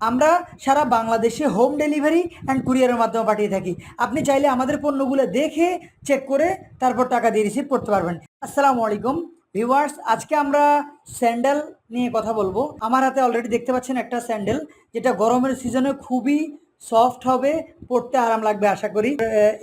আমরা সারা বাংলাদেশে home delivery and কুরিয়ারের মাধ্যমে পাঠিয়ে থাকি। আপনি চাইলে আমাদের পণ্যগুলো দেখে চেক করে তারপর টাকা দিয়ে রিসিভ করতে পারবেন। আসসালামু আলাইকুম ভিউয়ার্স আজকে আমরা স্যান্ডেল নিয়ে কথা বলব। আমার হাতে অলরেডি দেখতে পাচ্ছেন একটা স্যান্ডেল যেটা গরমের সিজনে খুবই সফট হবে, পড়তে আরাম লাগবে আশা করি।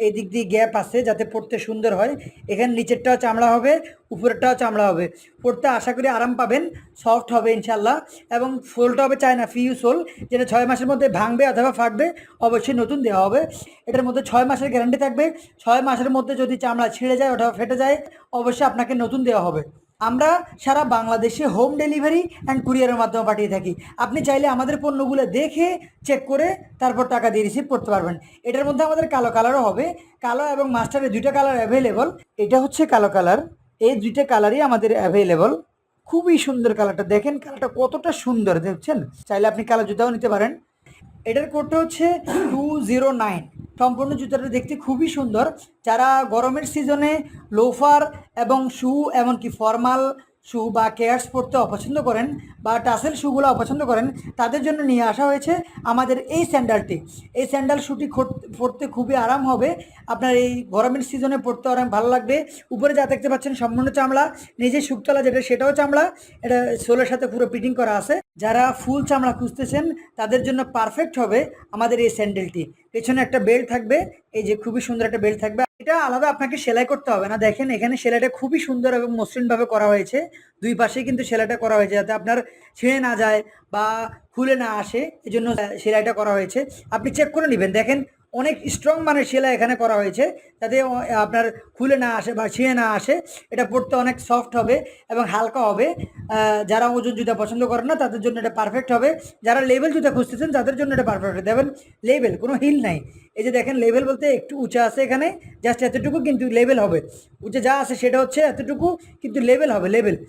এই দিক দিয়ে গ্যাপ আছে যাতে পড়তে সুন্দর হয়। এখানে নিচেরটাও চামড়া হবে, উপরেরটাও চামড়া হবে। পড়তে আশা করি আরাম পাবেন সফট হবে ইনশাল্লাহ এবং সোলটা হবে চায়না ফিউ সোল যেটা ছয় মাসের মধ্যে ভাঙবে অথবা ফাটবে, অবশ্যই নতুন দেওয়া হবে। এটার মধ্যে ছয় মাসের গ্যারান্টি থাকবে। ছয় মাসের মধ্যে যদি চামড়া ছিঁড়ে যায় অথবা ফেটে যায়, অবশ্যই আপনাকে নতুন দেওয়া হবে। আমরা সারা বাংলাদেশে হোম ডেলিভারি অ্যান্ড কুরিয়ারের মাধ্যমে পাঠিয়ে থাকি। আপনি চাইলে আমাদের পণ্যগুলো দেখে চেক করে তারপর টাকা দিয়ে রিসিভ করতে পারবেন। এটার মধ্যে আমাদের কালো কালারও হবে। কালো এবং মাস্টারের দুইটা কালার অ্যাভেলেবল এটা হচ্ছে কালো কালার এই দুইটা কালারই আমাদের অ্যাভেলেবল খুবই সুন্দর কালারটা দেখেন কালারটা কতটা সুন্দর, দেখছেন? চাইলে আপনি কালো জুতাও নিতে পারেন। এটার কোডটা হচ্ছে টু জিরো নাইন সম্পূর্ণ জুতাটা দেখতে খুবই সুন্দর। যারা গরমের সিজনে লোফার এবং শু এমনকি ফর্মাল শু বা কেয়ার্স পরতে অপছন্দ করেন বা টাসেল শুগুলো অপছন্দ করেন, তাদের জন্য নিয়ে আসা হয়েছে আমাদের এই স্যান্ডালটি এই স্যান্ডাল শুটি পরতে খুবই আরাম হবে। আপনার এই গরমের সিজনে পরতে আরাম ভালো লাগবে। উপরে যা দেখতে পাচ্ছেন সম্পূর্ণ চামড়া নিজে শুকতলা যেটা সেটাও চামড়া। এটা সোলের সাথে পুরো ফিটিং করা আছে। যারা ফুল চামড়া খুঁজতেছেন, তাদের জন্য পারফেক্ট হবে আমাদের এই স্যান্ডেলটি পেছনে একটা বেল্ট থাকবে, এই যে খুবই সুন্দর একটা বেল্ট থাকবে। এটা আলাদা আপনাকে সেলাই করতে হবে না। দেখেন এখানে সেলাইটা খুবই সুন্দর এবং মসৃণভাবে করা হয়েছে। দুই পাশেই কিন্তু সেলাইটা করা হয়েছে যাতে আপনার ছিঁড়ে না যায় বা খুলে না আসে। এই জন্য সেলাইটা করা হয়েছে। আপনি চেক করে নেবেন। দেখেন অনেক স্ট্রং মানের সেলাই এখানে করা হয়েছে। অ- আপনার খুলে না আসে বা ছিঁড়ে না আসে। এটা পড়তে অনেক সফট হবে এবং হালকা হবে। যারা ওজন জুতা পছন্দ করেন না, তাদের জন্য এটা পারফেক্ট হবে। যারা লেভেল জুতা খুঁজতেছেন, তাদের জন্য এটা পারফেক্ট হবে। দেখবেন লেভেল কোনো হিল নাই। এই যে দেখেন লেভেল বলতে একটু উঁচা আছে এখানে জাস্ট এতটুকু কিন্তু লেভেল হবে। উঁচে যা আছে সেটা হচ্ছে এতটুকু কিন্তু লেভেল হবে লেভেল